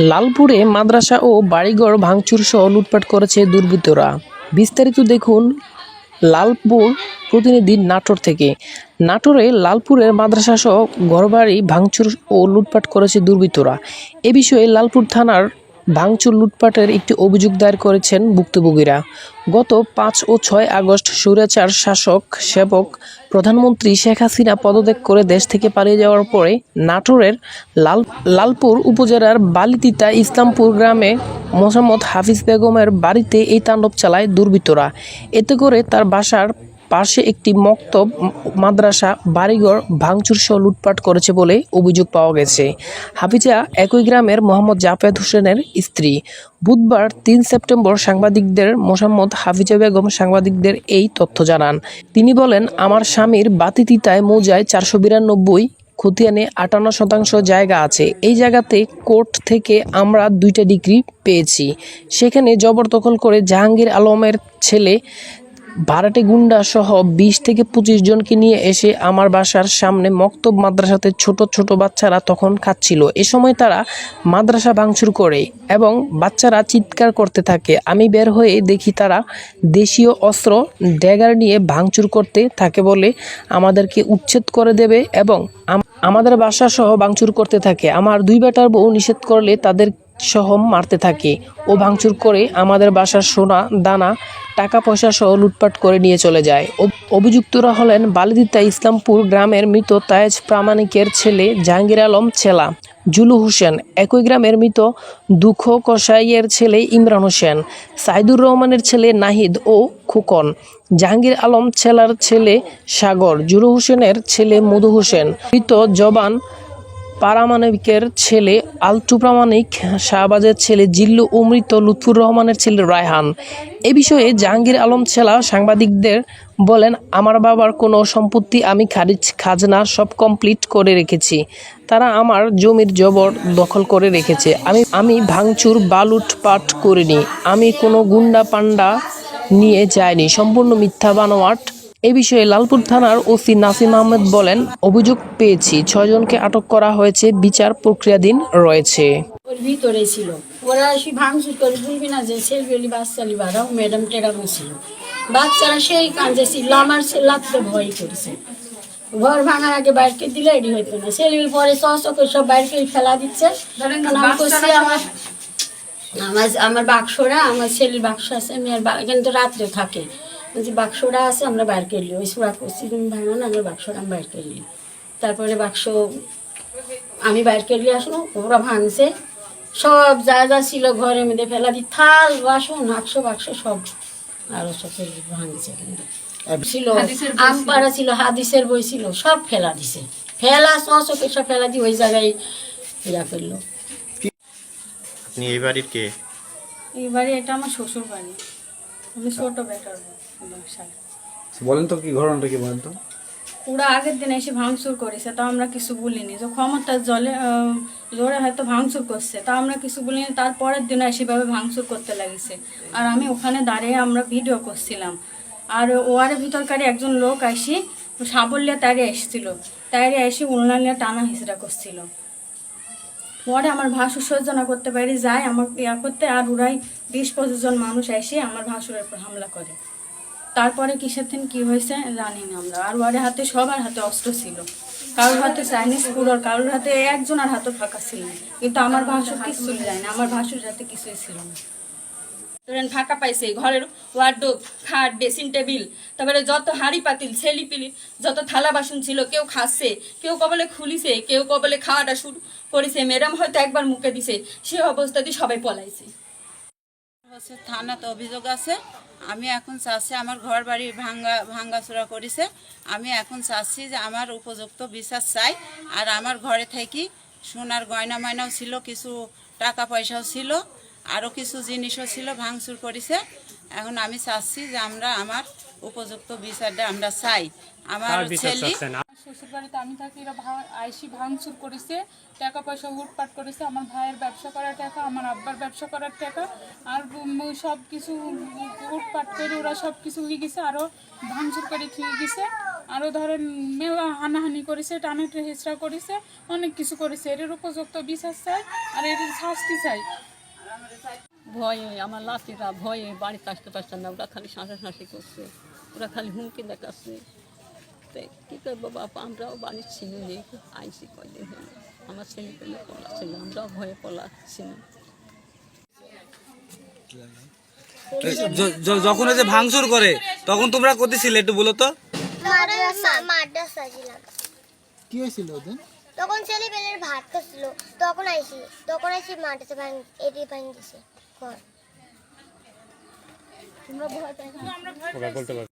লালপুরে মাদ্রাসা ও বাড়িঘর ভাঙচুর সহ লুটপাট করেছে দুর্বৃত্তরা। বিস্তারিত দেখুন লালপুর প্রতিনিধি নাটোর থেকে। নাটোরে লালপুরের মাদ্রাসা সহ ঘরবাড়ি ভাঙচুর ও লুটপাট করেছে দুর্বৃত্তরা। এ বিষয়ে লালপুর থানার ভাঙচুর লুটপাটের একটি অভিযোগ দায়ের করেছেন ভুক্তভোগীরা। গত পাঁচ ও ছয় আগস্ট স্বৈরাচার শাসক, সেবক, প্রধানমন্ত্রী শেখ হাসিনা পদত্যাগ করে দেশ থেকে পালিয়ে যাওয়ার পরে নাটোরের লাল লালপুর উপজেলার বালিতিতা ইসলামপুর গ্রামে মোসাম্মদ হাফিজ বেগমের বাড়িতে এই তাণ্ডব চালায় দুর্বৃত্তরা। এতে করে তার বাসার পাশে একটি মক্তব, মাদ্রাসা, বাড়িঘর ভাঙচুর সহ লুটপাট করেছে বলে অভিযোগ পাওয়া গেছে। হাফিজা একই গ্রামের মোহাম্মদ জাফেদ হোসেনের স্ত্রী। বুধবার তিন সেপ্টেম্বর সাংবাদিকদের, মোসাম্মদ হাফিজা বেগম সাংবাদিকদের এই তথ্য জানান। তিনি বলেন, আমার স্বামীর বাতিতিতায় মৌজায় চারশো বিরানব্বই, খতিয়ানে আটান্ন শতাংশ জায়গা আছে। এই জায়গাতে কোর্ট থেকে আমরা দুইটা ডিগ্রি পেয়েছি। সেখানে জবরদখল করে জাহাঙ্গীর আলমের ছেলে ভাড়াটে গুন্ডা সহ বিশ থেকে পঁচিশ জনকে নিয়ে এসে আমার বাসার সামনে মক্তব মাদ্রাসাতে ছোট ছোট বাচ্চারা তখন খাচ্ছিল। এ সময় তারা মাদ্রাসা ভাঙচুর করে এবং বাচ্চারা চিৎকার করতে থাকে। আমি বের হয়ে দেখি তারা দেশীয় অস্ত্র, ড্যাগার নিয়ে ভাঙচুর করতে থাকে বলে আমাদেরকে উচ্ছেদ করে দেবে এবং আমাদের বাসা সহ ভাঙচুর করতে থাকে। আমার দুই বেটার বউ নিষেধ করলে তাদের সহ মারতে থাকে। ও ভাঙচুর করে আমাদের বাসার সোনা, দানা টাকা পয়সা সহ লুটপাট করে নিয়ে চলে যায়। অভিযুক্তরা হলেন বালিদিতা ইসলামপুর গ্রামের মৃত তায়েজ প্রামাণিকের ছেলে জাহাঙ্গীর আলম ছেলা, জুলু হোসেন। একই গ্রামের মৃত দুঃখ কসাইয়ের ছেলে ইমরান হোসেন, সাইদুর রহমানের ছেলে নাহিদ ও খোকন। জাহাঙ্গীর আলম ছেলার ছেলে সাগর, জুলু হোসেনের ছেলে মধু হোসেন। মৃত জবান পারামানিকের ছেলে আলটু প্রামাণিক শাহবাজের ছেলে জিল্লু অমৃত মৃত লুৎফুর রহমানের ছেলে রায়হান। এ বিষয়ে জাহাঙ্গীর আলম ছেলা সাংবাদিকদের বলেন, আমার বাবার কোনো সম্পত্তি আমি খারিজ খাজনা সব কমপ্লিট করে রেখেছি। তারা আমার জমির জবর দখল করে রেখেছে। আমি আমি ভাঙচুর বালুট পাট করিনি। আমি কোনো গুন্ডা পান্ডা নিয়ে যায়নি সম্পূর্ণ মিথ্যা বানোয়াট এ বিষয়ে লালপুর থানার ওসি নাসিম আহমেদ বলেন অভিযোগ পেয়েছি ছয়জনকে আটক করা হয়েছে বিচার প্রক্রিয়াধীন রয়েছে। ওর ভিতরে ছিল। ওরা এসে ভাঙচুর করে বলবি না যে ছেলেবেলি বাচ্চালি বাড়াও ম্যাডাম টেরামো ছিল বাচ্চারা সেই কাঁদে ছিল আমার ভয় করেছে। ঘর ভাঙার আগে বাইরকে দিলে এডি হইতো না। ছেলেবেলি পরে সস করে সব বাইরকে ফেলা দিচ্ছে। আমি করছি আমার আমার আমার বাক্সরা আমার ছেলের বাক্স আছে মেয়ের আর বা- এখানে তো রাত্রে থাকে। বলছি বাক্সরা আছে আমরা বাইর করলি ওই সুরা করছি তুমি ভাঙো না আমার বাক্সরা আমি বাইর করলি তারপরে বাক্স আমি বাইর করলি আসলো ওরা ভাঙছে। সব যা যা ছিল ঘরের মধ্যে ফেলা দি থাল বাসন বাক্স বাক্স সব আরও সব ভাঙছে কিন্তু। ছিল আমপাড়া ছিল। হাদিসের বই ছিল সব ফেলা দিছে। ফেলা সচকে সব ফেলা দি ওই জায়গায় ইয়া করল। আপনি এই বাড়ির কে? এবারে এটা আমার শ্বশুর বাড়ি আমি ছোট বেটার বাসায় বলেন তো কি ঘটনাটা কি বলেন তো? ওরা আগের দিন এসে ভাঙচুর করেছে তা আমরা কিছু বলিনি। যে ক্ষমতা জলে জোরে হয়তো ভাঙচুর করছে তা আমরা কিছু বলিনি। তারপরের দিন এসেভাবে ভাঙচুর করতে লাগিছে। আর আমি ওখানে দাঁড়িয়ে আমরা ভিডিও করছিলাম। আর ওয়ারের ভিতরকারই একজন লোক আসি সাবল্যা তারে এসেছিল। তারে এসে উলনালিয়া টানা হিসেরা করছিল। পরে আমার ভাসুর সহ্যনা করতে পারি যায়, আমার ইয়া করতে আর ওরাই বিশ পঁচিশ জন মানুষ এসে আমার ভাসুরের উপর হামলা করে। তারপরে কিসের দিন কী হয়েছে জানি না আমরা। আর ওয়ারে হাতে, সবার হাতে অস্ত্র ছিল। কারোর হাতে চাইনিজ কুড়োর কারোর হাতে একজনের হাতে ফাঁকা ছিল। কিন্তু আমার ভাসুর কিছু যায় না, আমার ভাসুর হাতে কিছুই ছিল না। ধরেন ফাঁকা পাইছে, ঘরের ওয়ার্ডোব খাট ড্রেসিং টেবিল তারপরে যত হাঁড়ি পাতিল, ছেলি পিলি, যত থালা বাসন ছিল, কেউ খাচ্ছে, কেউ কবলে খুলিছে, কেউ কবলে খাওয়াটা শুরু করেছে। ম্যাডাম হয়তো একবার মুখে দিছে, সে অবস্থাতেই সবাই পলাইছে। হচ্ছে থানাতে অভিযোগ আছে, আমি এখন চাচ্ছি আমার ঘর বাড়ি ভাঙ্গা, ভাঙ্গাচোরা করেছে। আমি এখন চাচ্ছি যে আমার উপযুক্ত বিচার চাই, আর আমার ঘরে থেকে সোনার গয়না ময়নাও ছিল, কিছু টাকা পয়সাও ছিল। আরও কিছু জিনিসও ছিল ভাঙচুর করেছে। এখন আমি চাচ্ছি যে আমরা আমার উপযুক্ত বিচারটা আমরা চাই। আমার ছেলে শ্বশুর বাড়িতে আমি থাকি এরা ভা- আইসি ভাঙচুর করেছে টাকা পয়সা লুটপাট করেছে আমার ভাইয়ের ব্যবসা করার টাকা আমার আব্বার ব্যবসা করার টাকা আর সব কিছু লুটপাট করে ওরা সব কিছু লিয়ে গেছে আরও ভাঙচুর করে খেয়ে গেছে। আরও ধরেন মেলা হানাহানি করেছে টানাটে হেঁচড়া করেছে অনেক কিছু করেছে। এর উপযুক্ত বিচার চাই আর এর শাস্তি চাই। ভয়ে আমার লাতিরা ভয়ে বাড়িতে আসতে পারছে না। ওরা খালি শাঁসাশাঁসি করছে। ওরা খালি হুমকি দেখাচ্ছে। তো কী করব বাবা আমরাও বাড়ির ছিল নেই। আইসি কয়দিন হলো। আমার ছেলে পেলে পলাচ্ছিল আমরাও ভয়ে য- য- যখন যে ভাঙচুর করে তখন তোমরা করতেছিলে একটু বলো তো? মাদ্রাসা ছিলাম। কি হয়েছিল ওদের তখন ছেলে পেলের ভাত খাচ্ছিল তখন আইসি তখন আইসি মাটিতে ভাঙ এটি ভাঙি দিছে ঘর। আমরা ভয় পাই